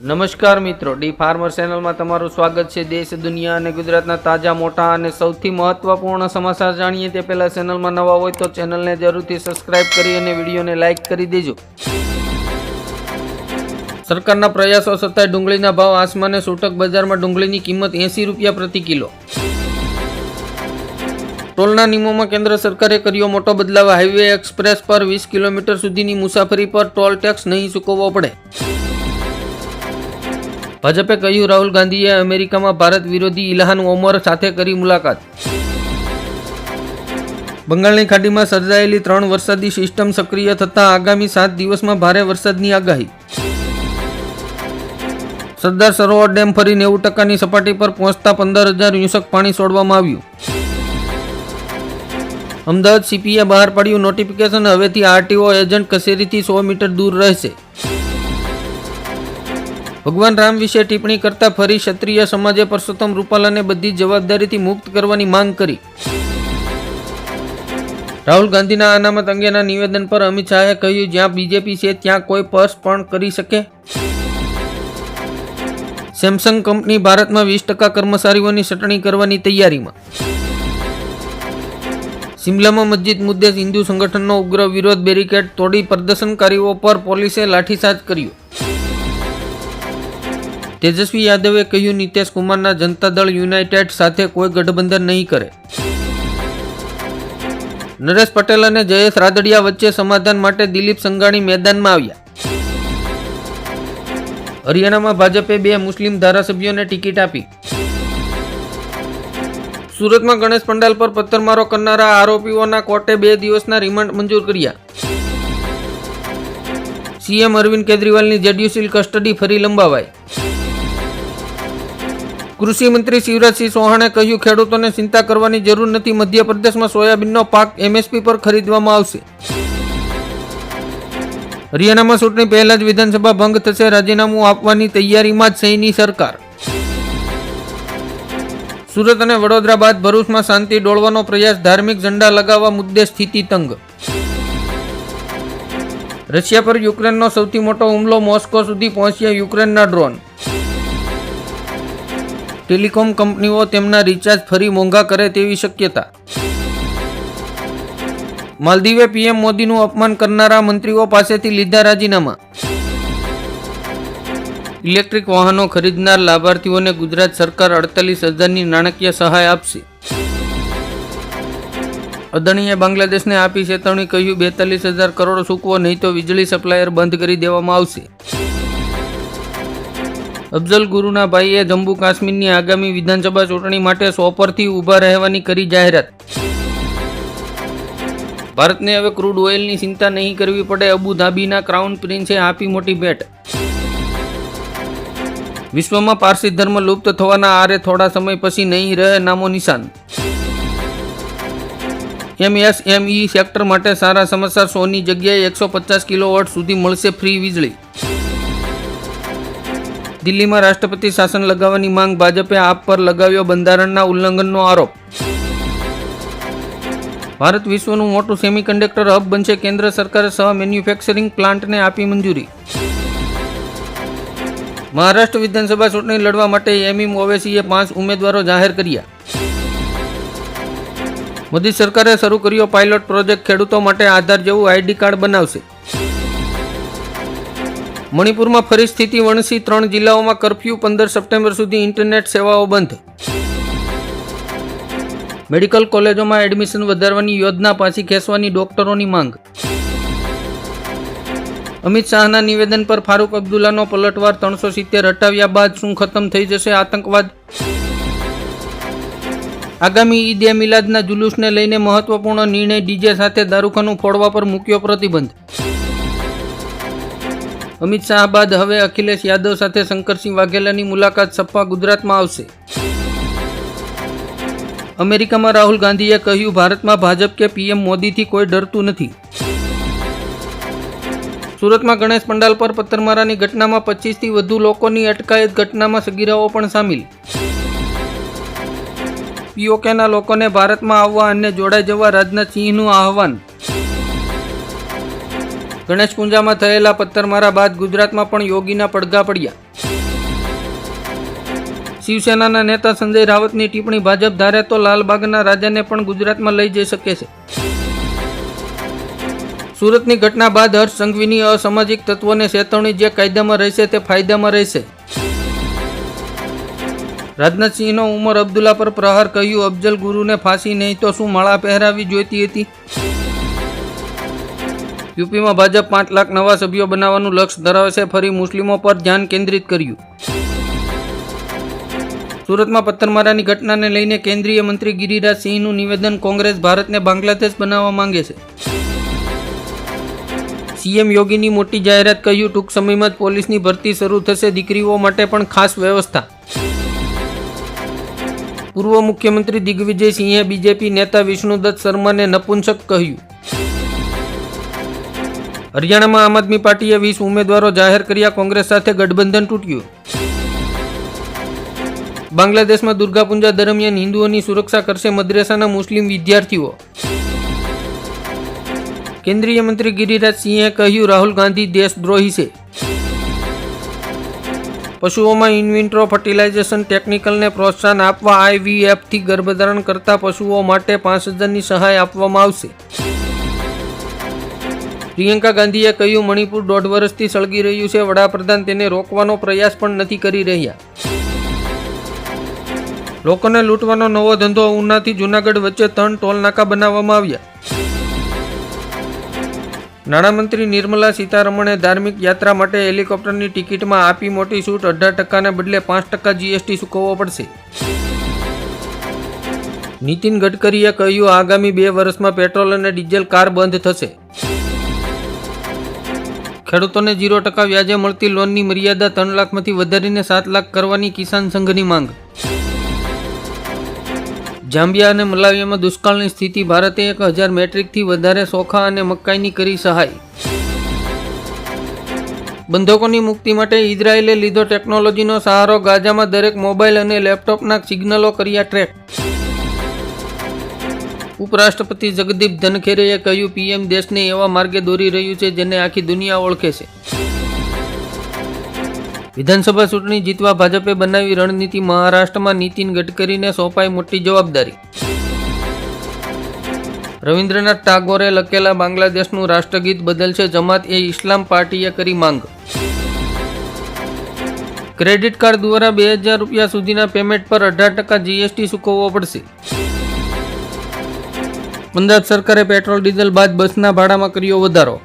નમસ્કાર મિત્રો, D farmer ચેનલમાં તમારું સ્વાગત છે. દેશ, દુનિયા અને ગુજરાતના તાજા, મોટા અને સૌથી મહત્વપૂર્ણ સમાચાર જાણીએ તે પહેલા ચેનલમાં નવા હોય તો ચેનલને જરૂરથી સબસ્ક્રાઇબ કરી અને વિડીયોને લાઇક કરી દેજો. સરકારના પ્રયાસો છતાંય ડુંગળીના ભાવ આસમાને સૂટક બજારમાં ડુંગળીની કિંમત એંસી રૂપિયા પ્રતિ કિલો. ટોલના નિયમોમાં કેન્દ્ર સરકારે કર્યો મોટો બદલાવ. હાઈવે એક્સપ્રેસ પર વીસ કિલોમીટર સુધીની મુસાફરી પર ટોલ ટેક્સ નહીં ચૂકવવો પડે. ભાજપે કહ્યું, રાહુલ ગાંધીએ અમેરિકામાં ભારત વિરોધી ઇલહાન ઓમર સાથે કરી મુલાકાત. બંગાળની ખાડીમાં સર્જાયેલી ત્રણ વરસાદી સિસ્ટમ સક્રિય થતાં આગામી સાત દિવસમાં ભારે વરસાદની આગાહી. સરદાર સરોવર ડેમ ફરી નેવું ટકાની સપાટી પર પહોંચતા પંદર હજાર યુસક પાણી છોડવામાં આવ્યું. અમદાવાદ સીપીએ બહાર પાડ્યું નોટિફિકેશન, હવેથી આરટીઓ એજન્ટ કચેરીથી સો મીટર દૂર રહેશે. ભગવાન રામ વિશે ટિપ્પણી કરતા ફરી ક્ષત્રિય સમાજે પરસોત્તમ રૂપાલાને બધી જવાબદારીથી મુક્ત કરવાની માંગ કરી. રાહુલ ગાંધીના અનામત અંગેના નિવેદન પર અમિત શાહે કહ્યું, જ્યાં બીજેપી છે, ત્યાં કોઈ પર્સ પણ કરી શકે. સેમસંગ કંપની ભારતમાં વીસ ટકા કર્મચારીઓની ચટણી કરવાની તૈયારીમાં. શિમલામાં મસ્જિદ મુદ્દે હિન્દુ સંગઠનનો ઉગ્ર વિરોધ બેરિકેડ તોડી પ્રદર્શનકારીઓ પર પોલીસે લાઠીચાર્જ કર્યો. તેજસ્વી યાદવે કહ્યું, નીતિશ કુમારના જનતા દળ યુનાઇટેડ સાથે કોઈ ગઠબંધન નહીં કરે. નરેશ પટેલ અને જયેશ રાદડિયા વચ્ચે સમાધાન માટે દિલીપ સંઘાણી મેદાનમાં આવ્યા. હરિયાણામાં ભાજપે બે મુસ્લિમ ધારાસભ્યોને ટિકિટ આપી. સુરતમાં ગણેશ પંડાલ પર પથ્થરમારો કરનારા આરોપીઓના કોર્ટે બે દિવસના રિમાન્ડ મંજૂર કર્યા. સીએમ અરવિંદ કેજરીવાલની જેડ્યુસીલ કસ્ટડી ફરી લંબાવાઈ. કૃષિ મંત્રી શિવરાજસિંહ ચૌહાણે કહ્યું, ખેડૂતોને ચિંતા કરવાની જરૂર નથી. મધ્યપ્રદેશમાં સોયાબીનનો પાક એમએસપી પર ખરીદવામાં આવશે. હરિયાણામાં ચૂંટણી પહેલા જ વિધાનસભા ભંગ થશે. રાજીનામું આપવાની તૈયારીમાં જ સૈની સરકાર. સુરત અને વડોદરા બાદ ભરૂચમાં શાંતિ ડોળવાનો પ્રયાસ. ધાર્મિક ઝંડા લગાવવા મુદ્દે સ્થિતિ તંગ. રશિયા પર યુક્રેનનો સૌથી મોટો હુમલો મોસ્કો સુધી પહોંચ્યા યુક્રેનના ડ્રોન. ટેલિકોમ કંપનીઓ તેમના રિચાર્જ ફરી મોંઘા કરે તેવી શક્યતા. માલદીવે પીએમ મોદીનું અપમાન કરનારા મંત્રીઓ પાસેથી લીધા રાજીનામા. ઇલેક્ટ્રિક વાહનો ખરીદનાર લાભાર્થીઓને ગુજરાત સરકાર અડતાલીસ હજારની નાણાકીય સહાય આપશે. અદાણીએ બાંગ્લાદેશને આપી ચેતવણી કહ્યું, બેતાલીસ હજાર કરોડ ચૂકવો નહીં તો વીજળી સપ્લાયર બંધ કરી દેવામાં આવશે. અફઝલ ગુરુના ભાઈએ જમ્મુ કાશ્મીરની આગામી વિધાનસભા ચૂંટણી માટે સો પરથી ઊભા રહેવાની કરી જાહેરાત. ભારતને હવે ક્રૂડ ઓઇલની ચિંતા નહીં કરવી પડે, અબુધાબીના ક્રાઉન પ્રિન્સે આપી મોટી ભેટ. વિશ્વમાં પારસી ધર્મ લુપ્ત થવાના આરે થોડા સમય પછી નહીં રહે નામો નિશાન. એમએસએમઈ સેક્ટર માટે સારા સમાચાર સોની જગ્યાએ એકસો પચાસ કિલોવોટ સુધી મળશે ફ્રી વીજળી. દિલ્હીમાં રાષ્ટ્રપતિ શાસન લગાવવાની માંગ ભાજપે આપ પર લગાવ્યો બંધારણના ઉલ્લંઘનનો આરોપ. ભારત વિશ્વનું મોટું સેમિકન્ડક્ટર હબ બનશે કેન્દ્ર સરકારે સહ મેન્યુફેક્ચરિંગ પ્લાન્ટને આપી મંજૂરી. મહારાષ્ટ્ર વિધાનસભા ચૂંટણી લડવા માટે એમએમ ઓવેસીએ પાંચ ઉમેદવારો જાહેર કર્યા. મોદી સરકારે શરૂ કર્યો પાયલોટ પ્રોજેક્ટ ખેડૂતો માટે આધાર જેવું આઈડી કાર્ડ બનાવશે. મણિપુરમાં ફરી સ્થિતિ વણસી ત્રણ જિલ્લાઓમાં કરફ્યુ પંદર સપ્ટેમ્બર સુધી ઇન્ટરનેટ સેવાઓ બંધ. મેડિકલ કોલેજોમાં એડમિશન વધારવાની યોજના પાછી ખેંચવાની ડોક્ટરોની માંગ. અમિત શાહના નિવેદન પર ફારૂક અબ્દુલ્લાનો પલટવાર ત્રણસો સિત્તેર હટાવ્યા બાદ શું ખતમ થઈ જશે આતંકવાદ? આગામી ઈદ મિલાદના જુલુસને લઈને મહત્વપૂર્ણ નિર્ણય ડીજે સાથે દારૂખાનું ફોડવા પર મૂક્યો પ્રતિબંધ. અમિત શાહ બાદ હવે અખિલેશ યાદવ સાથે શંકરસિંહ વાઘેલાની મુલાકાત સપા ગુજરાતમાં આવશે. અમેરિકામાં રાહુલ ગાંધીએ કહ્યું, ભારતમાં ભાજપ કે પીએમ મોદીથી કોઈ ડરતું નથી. સુરતમાં ગણેશ પંડાલ પર પથ્થરમારાની ઘટનામાં પચીસથી વધુ લોકોની અટકાયત ઘટનામાં સગીરાઓ પણ સામેલ. પીઓકેના લોકોને ભારતમાં આવવા અને જોડાઈ જવા રાજનાથ સિંહનું આહવાન ગણેશ પૂંજામાં થયેલા પથ્થરમારા બાદ ગુજરાતમાં પણ યોગીના પડઘા પડ્યા. શિવસેનાના નેતા સંજય રાવતની ટિપ્પણી ભાજપ ધારે તો લાલબાગના રાજાને પણ ગુજરાતમાં લઈ જઈ શકે છે. સુરતની ઘટના બાદ હર્ષ સંઘવીની અસામાજિક તત્વોને ચેતવણી જે કાયદામાં રહેશે તે ફાયદામાં રહેશે. રાજનાથસિંહનો ઉમર અબ્દુલ્લા પર પ્રહાર, કહ્યું અફજલ ગુરુને ફાંસી નહીં તો શું માળા પહેરાવી જોઈતી હતી? યુપીમાં ભાજપ પાંચ લાખ નવા સભ્યો બનાવવાનું લક્ષ્ય ધરાવે છે. ફરી મુસ્લિમો પર ધ્યાન કેન્દ્રિત કર્યું. સુરતમાં પથ્થરમારાની ઘટનાને લઈને કેન્દ્રીય મંત્રી ગિરિરાજ સિંહનું નિવેદન કોંગ્રેસ ભારતને બાંગ્લાદેશ બનાવવા માંગે છે. સીએમ યોગીની મોટી જાહેરાત કહ્યું, ટૂંક સમયમાં જ પોલીસની ભરતી શરૂ થશે. દીકરીઓ માટે પણ ખાસ વ્યવસ્થા. પૂર્વ મુખ્યમંત્રી દિગ્વિજયસિંહે બીજેપી નેતા વિષ્ણુદત્ત શર્માને નપુંસક કહ્યું. હરિયાણામાં આમ આદમી પાર્ટીએ વીસ ઉમેદવારો જાહેર કર્યા, કોંગ્રેસ સાથે ગઠબંધન તૂટ્યું. બાંગ્લાદેશમાં દુર્ગાપૂજા દરમિયાન હિન્દુઓની સુરક્ષા કરશે મદ્રેસાના મુસ્લિમ વિદ્યાર્થીઓ. કેન્દ્રીય મંત્રી ગિરિરાજ સિંહે કહ્યું, રાહુલ ગાંધી દેશદ્રોહી છે. પશુઓમાં ઇન્વિન્ટ્રો ફર્ટિલાઇઝેશન ટેકનિકલને પ્રોત્સાહન આપવા આઈવીએફથી ગર્ભધારણ કરતા પશુઓ માટે પાંચ હજારની સહાય આપવામાં આવશે. પ્રિયંકા ગાંધીએ કહ્યું, મણિપુર દોઢ વર્ષથી સળગી રહ્યું છે. વડાપ્રધાન તેને રોકવાનો પ્રયાસ પણ નથી કરી રહ્યા. લોકોને લૂંટવાનો નવો ધંધો ઉનાથી જૂનાગઢ વચ્ચે ત્રણ ટોલનાકા બનાવવામાં આવ્યા. નાણામંત્રી નિર્મલા સીતારમણે ધાર્મિક યાત્રા માટે હેલિકોપ્ટરની ટિકિટમાં આપી મોટી છૂટ. અઢાર ટકાને બદલે પાંચ ટકા જીએસટી ચૂકવવો પડશે. નીતિન ગડકરીએ કહ્યું, આગામી બે વર્ષમાં પેટ્રોલ અને ડીઝલ કાર બંધ થશે. ખેડૂતોને ઝીરો ટકા વ્યાજે મળતી લોનની મર્યાદા ત્રણ લાખમાંથી વધારીને સાત લાખ કરવાની કિસાન સંઘની માંગ. જાંબિયા અને મલાવિયામાં દુષ્કાળની સ્થિતિ, ભારતે એક હજાર મેટ્રિકથી વધારે સોખા અને મકાઈની કરી સહાય. બંધકોની મુક્તિ માટે ઇઝરાયેલે લીધો ટેકનોલોજીનો સહારો ગાઝામાં દરેક મોબાઈલ અને લેપટોપના સિગ્નલો કર્યા ટ્રેક. ઉપરાષ્ટ્રપતિ જગદીપ ધનખેરેએ કહ્યું, પીએમ દેશને એવા માર્ગે દોરી રહ્યું છે જેને આખી દુનિયા ઓળખે છે. વિધાનસભા ચૂંટણી જીતવા ભાજપે બનાવી રણનીતિ, મહારાષ્ટ્રમાં નીતિન ગડકરીને સોંપાઈ મોટી જવાબદારી. રવિન્દ્રનાથ ટાગોરે લખેલા બાંગ્લાદેશનું રાષ્ટ્રગીત બદલશે જમાત, એ ઇસ્લામ પાર્ટીએ કરી માંગ. ક્રેડિટ કાર્ડ દ્વારા બે હજાર રૂપિયા સુધીના પેમેન્ટ પર અઢાર ટકા જીએસટી ચૂકવવો પડશે. પંજાબ સરકારે પેટ્રોલ, ડીઝલ બાદ બસના ભાડામાં કર્યો વધારો.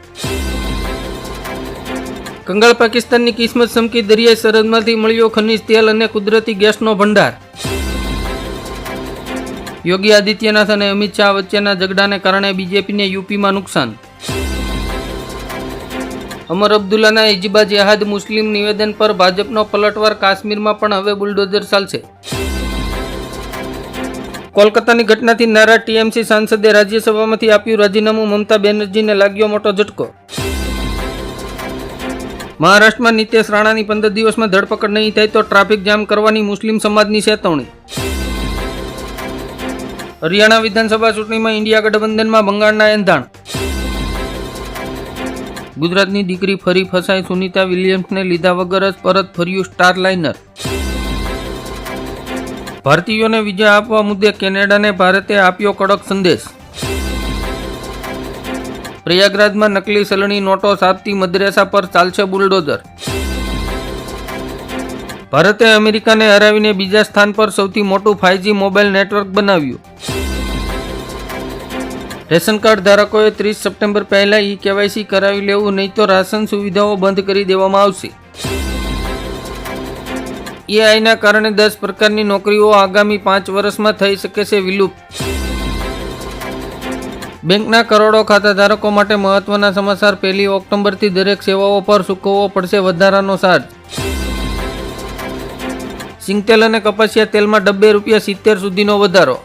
કંગાળ પાકિસ્તાનની કિસ્મત સમકી દરિયાઈ સરહદમાંથી મળ્યો ખનિજ તેલ અને કુદરતી ગેસનો ભંડાર. યોગી આદિત્યનાથ અને અમિત શાહ વચ્ચેના ઝઘડાને કારણે બીજેપીને યુપીમાં નુકસાન. અમર અબ્દુલ્લાના ઇજબા જેહાદ મુસ્લિમ નિવેદન પર ભાજપનો પલટવાર કાશ્મીરમાં પણ હવે બુલડોઝર ચાલશે. કોલકાતાની ઘટનાથી નારા ટીએમસી સાંસદે રાજ્યસભામાંથી આપ્યું રાજીનામું, મમતા બેનર્જીને લાગ્યો મોટો ઝટકો. મહારાષ્ટ્રમાં નિતેશ રાણાની પંદર દિવસમાં ધરપકડ નહીં થાય તો ટ્રાફિક જામ કરવાની મુસ્લિમ સમાજની ચેતવણી. હરિયાણા વિધાનસભા ચૂંટણીમાં ઇન્ડિયા ગઠબંધનમાં બંગાળના એંધાણ. ગુજરાતની દીકરી ફરી ફસાઈ સુનિતા વિલિયમ્સને લીધા વગર જ પરત ફર્યું સ્ટાર લાઇનર ભારતીયોને વિઝા આપવા મુદ્દે કેનેડાને ભારતે આપ્યો કડક સંદેશ. પ્રયાગરાજમાં નકલી સલણી નોટો સાપતી મદ્રેસા પર ચાલશે બુલડોઝર. ભારતે અમેરિકાને હરાવીને બીજા સ્થાન પર સૌથી મોટું ફાઇવજી મોબાઈલ નેટવર્ક બનાવ્યું. રેશન કાર્ડ ધારકોએ ત્રીસ સપ્ટેમ્બર પહેલા ઈ કેવાયસી કરાવી લેવું, નહીં તો રાશન સુવિધાઓ બંધ કરી દેવામાં આવશે. એઆઈના કારણે દસ પ્રકારની નોકરીઓ આગામી પાંચ વર્ષમાં થઈ શકે છે વિલુપ્ત બેંકના કરોડો ખાતા ધારકો માટે મહત્વના સમાચાર. પહેલી ઓક્ટોબરથી દરેક સેવાઓ પર ચૂકવવો પડશે વધારાનો ચાર્જ સિંગતેલ અને કપાસિયા તેલમાં ડબ્બે રૂપિયા સિત્તેર સુધીનો વધારો.